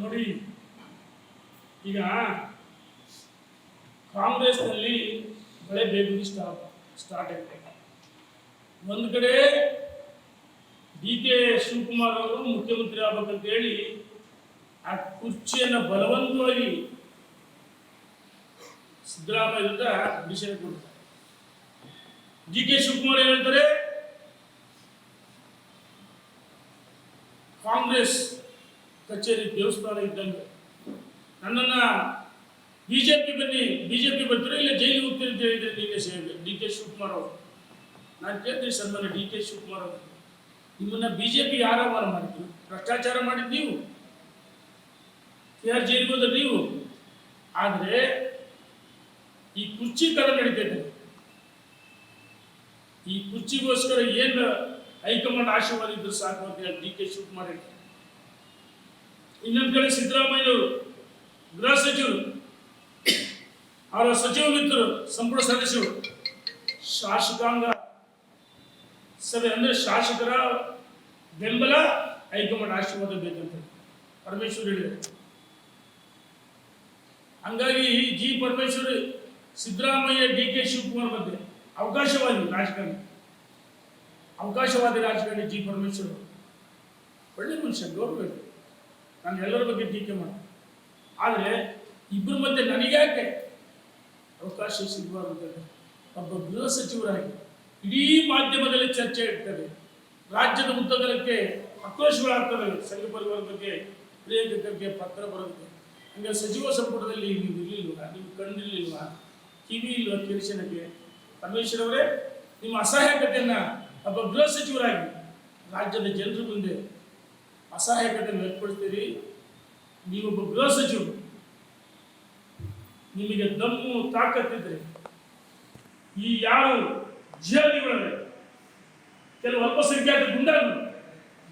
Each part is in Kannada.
ನೋಡಿ, ಈಗ ಕಾಂಗ್ರೆಸ್ನಲ್ಲಿ ಮಳೆ ಬೇಗ ಸ್ಟಾರ್ಟ್ ಸ್ಟಾರ್ಟ್ ಆಗಿದೆ ಒಂದು ಕಡೆ ಡಿ ಕೆ ಶಿವಕುಮಾರ್ ಅವರು ಮುಖ್ಯಮಂತ್ರಿ ಆಗ್ಬೇಕಂತ ಹೇಳಿ, ಆ ಕುರ್ಚಿಯನ್ನು ಬಲವಂತವಾಗಿ ಸಿದ್ದರಾಮಯ್ಯ ವಿರುದ್ಧ ವಿಷಯ ಕೊಡ್ತಾರೆ ಡಿ ಕೆ ಶಿವಕುಮಾರ್ ಏನಂತಾರೆ? ಕಾಂಗ್ರೆಸ್ ಕಚೇರಿ ದೇವಸ್ಥಾನ ಇದ್ದಂಗೆ. ನನ್ನನ್ನ ಬಿಜೆಪಿ ಬನ್ನಿ, ಬಿಜೆಪಿ ಬರ್ತೀರೋ ಇಲ್ಲ ಜೈಲಿಗೆ ಹೋಗ್ತೀರಿ ಅಂತ ಹೇಳಿದ್ರೆ D K Shiva D K Shivakumar ಅವರು. ನಾನು ಕೇಳ್ತೀನಿ ಸನ್ಮಾನ ಡಿ ಕೆ ಶಿವಕುಮಾರ್ ಅವರು. ನಿಮ್ಮನ್ನ ಬಿಜೆಪಿ ಯಾರ ಅವಮಾನ ಮಾಡಿದ್ರು ಭ್ರಷ್ಟಾಚಾರ ಮಾಡಿದ್ದು ನೀವು. ಯಾರು ಜೈಲಿಗೆ ಹೋದ್ರೆ ನೀವು. ಆದರೆ ಈ ಕುರ್ಚಿ ತರ ನಡೀತೈತೆ. ಈ ಕುರ್ಚಿಗೋಸ್ಕರ ಏನು ಹೈಕಮಾಂಡ್ ಆಶೀರ್ವಾದ ಇದ್ರು ಸಾಕು ಅಂತ ಹೇಳಿ ಡಿ ಕೆ ಶಿವಕುಮಾರ್ ಹೇಳ್ತಾರೆ. ಇನ್ನೊಂದು ಕಡೆ ಸಿದ್ದರಾಮಯ್ಯವರು ಗೃಹ ಸಚಿವರು, ಅವರ ಸಚಿವ ಮಿತ್ರರು, ಸಂಪುಟ ಸದಸ್ಯರು, ಶಾಸಕಾಂಗ ಸಭೆ ಅಂದ್ರೆ ಶಾಸಕರ ಬೆಂಬಲ ಹೈಕಮಾಂಡ್ ಆಶೀರ್ವಾದ ಬೇಕಂತ ಪರಮೇಶ್ವರ್ ಹೇಳಿದ್ದಾರೆ ಹಂಗಾಗಿ G Parameshwar, Siddaramaiah, D K Shivakumar ಬಗ್ಗೆ ಅವಕಾಶವಾದಿ ರಾಜಕಾರಣಿ. ಅವಕಾಶವಾದಿ ರಾಜಕಾರಣಿ ಜಿ ಪರಮೇಶ್ವರ್ ಒಳ್ಳೆ ಮನುಷ್ಯ, ಗೌರವ ನಾನು ಎಲ್ಲರ ಬಗ್ಗೆ ಟೀಕೆ ಮಾಡಿ ಆದರೆ ಇಬ್ಬರ ಮಧ್ಯೆ ನನಗ್ಯಾಕೆ ಅವಕಾಶ ಸಿಗಬಾರ್ದು ಒಬ್ಬ ಗೃಹ ಸಚಿವರಾಗಿ ಇಡೀ ಮಾಧ್ಯಮದಲ್ಲಿ ಚರ್ಚೆ ಇರ್ತದೆ. ರಾಜ್ಯದ ಉದ್ದಗಲಕ್ಕೆ ಆಕ್ರೋಶಗಳಾಗ್ತವೆ. ಸಂಘ ಪರಿವಾರ ಬಗ್ಗೆ ಪತ್ರ ಬರುತ್ತೆ. ಹಂಗೆ ಸಚಿವ ಸಂಪುಟದಲ್ಲಿ ನೀವು ಇರಲಿಲ್ವಾ? ನೀವು ಕಂಡಿರ್ಲಿಲ್ವಾ? ಕಿವಿ ಇಲ್ವಾ ಕಿರಿಶನಕ್ಕೆ ಪರಮೇಶ್ವರ್ ಅವರೇ, ನಿಮ್ಮ ಅಸಹಾಯಕತೆಯನ್ನು ಒಬ್ಬ ಗೃಹ ಸಚಿವರಾಗಿ ರಾಜ್ಯದ ಜನರ ಮುಂದೆ ಅಸಹಾಯಕತೆಯನ್ನು ವ್ಯಕ್ತಪಡಿಸ್ತೀರಿ ನೀವೊಬ್ಬ ಗೃಹ ಸಚಿವರು ನಿಮಗೆ ದಮ್ಮು ತಾಕತ್ತಿದ್ರೆ ಈ ಯಾರು ಜಿಹಾದಿಗಳವೆ ಕೆಲವು ಅಲ್ಪಸಂಖ್ಯಾತ ಗುಂಡಾಗಳು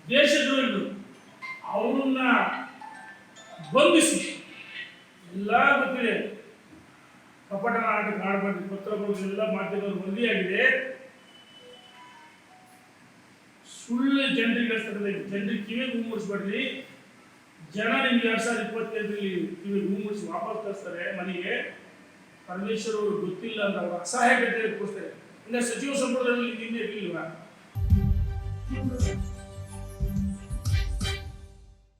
ದೇಶದ್ರೋಹಿಗಳು ಅವರನ್ನ ಬಂಧಿಸಿ ಎಲ್ಲ ಗೊತ್ತಿದೆ. ಕಪಟ ನಾಟಕ ಆಡಬಾರ್ದು. ಪತ್ರಗಳು ಎಲ್ಲ ಮಾಧ್ಯಮಗಳು ವರದಿಯಾಗಿದೆ ಸುಳ್ಳು ಜನರಿಗೆ ಹೇಳ್ತಾರೆ ಜನರಿಗೆ ಕಿವಿ ಹೂ ಮುಡಿಸ್ಬೇಡ್ರಿ ಜನ ನಿಮ್ಗೆ ಎರಡ್ ಸಾವಿರದ ಇಪ್ಪತ್ತೈದರಲ್ಲಿ ಕಿವಿ ಹೂ ಮುಡಿಸಿ ವಾಪಸ್ ಕಳಿಸ್ತಾರೆ ಮನೆಗೆ. ಪರಮೇಶ್ವರ್ ಅವರು ಗೊತ್ತಿಲ್ಲ ಅಂತ ಅವ್ರ ಅಸಹಾಯಕತೆ ತೋರಿಸ್ತಾರೆ ಇನ್ನು ಸಚಿವ ಸಂಪುಟದಲ್ಲಿ ನಿನ್ನೆ ಇರಲಿಲ್ವಾ?